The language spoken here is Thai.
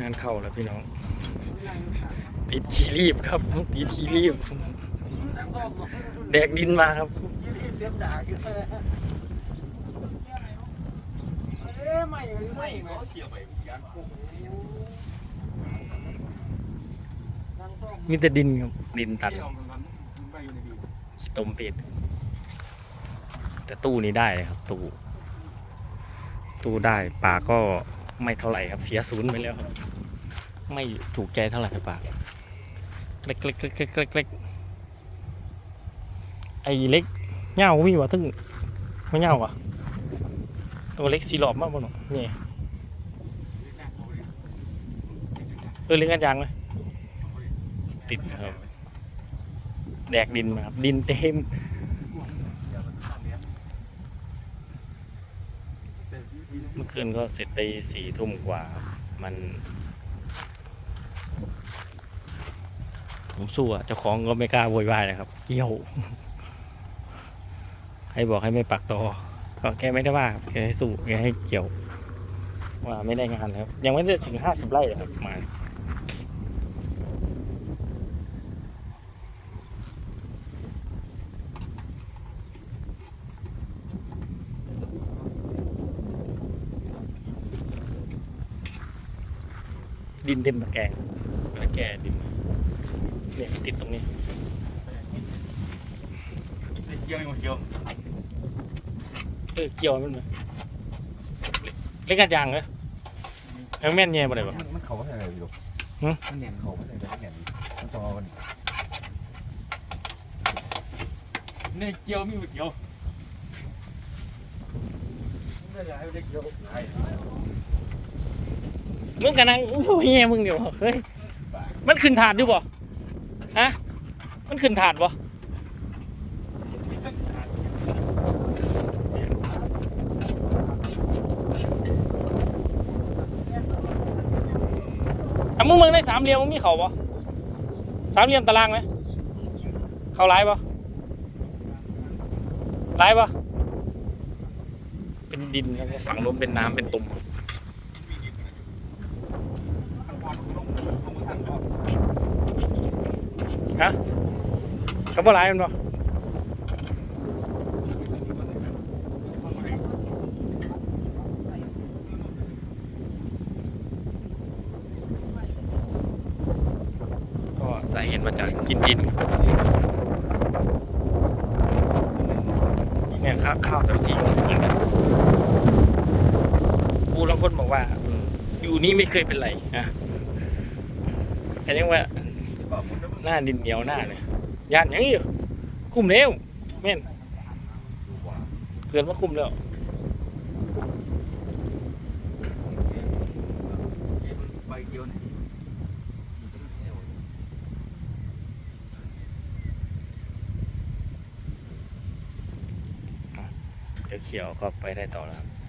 งานเข้าแล้วพี่น้องติดขี้รีบครับติดขี้รีบ แดกดินมาครับเตรียมด่าอยู่เอ๊ะไม่ไม่ไม่เสียไปยันมีแต่ดินครับ ดินตัดขี้ตมเป็ดแต่ตู้นี้ได้เลยครับ ตู้ ตู้ได้ปลาก็ไม่เท่าไหร่ครับ เสียศูนย์ไปแล้วครับ ไม่ถูกใจเท่าไหร่ครับปลาเล็กเล็กเล็กเล็กเล็กเล็กไอ้เล็กเง่ามีวะทึ่งไม่เง่าวะตัวเล็กสีหลอบมากบ่เนาะนี่ตัวเล็กกันยังเลยติดครับแดกดินมาครับดินเต็มเมื่อคืนก็เสร็จไปสี่ทุ่มกว่า มัน ผมสู้อะเจ้าของก็ไม่กล้าโวยวายนะครับเกี่ยวให้บอกให้ไม่ปักตอก็แกไม่ได้ว่าแกให้สู้แกให้เกี่ยว ว่าไม่ได้งานแล้วยังไม่ได้ถึงห้าสิบไร่เลยครับมาดินเต็มตะแกรงตะแกรงดิน เนี่ยติดตรงนี้เกี่ยวอยู่เกี่ยวเออเกี่ยวมันมาเล็กกระจางเลยแล้วแม่นแย่บ่ได้บ่มันเขาอะไรอยู่มันเนียนเขาอะไรแบบนี้มันจอมันเนี่ยเกี่ยวมีเกี่ยวไม่ได้ให้เด็กเกี่ยวใครมึงกันนังโอ้ยแย่มึงเดี๋ยวเฮ้ยมันขึ้นถาดอยู่บ่ ฮะ มันขึ้นถาดบ่อะมึงมึงในสามเหลี่ยมมึงมีเขาบ่สามเหลี่ยมตารางไหม เขาไล่บ่ไล่บ่เป็นดินครับฝังโน้นเป็นน้ำเป็นตุ่ม เขาบ่ร้ายมันบ่ก็สาเหตุมาจากกินดินเนี่ยข้าวข้าวตะทีก็เหมือนกันปูบางคนบอกว่าอืมอยู่นี่ไม่เคยเป็นไรนะแต่ยังว่า หน้าดินเหนียวหน้าเนี่ยยานยังอยู่ คุมเร็วแม่นเพื่อนมาคุมแล้วเกี่ยวนี่เดี๋ยวเขียวก็ไปได้ต่อแล้วครับ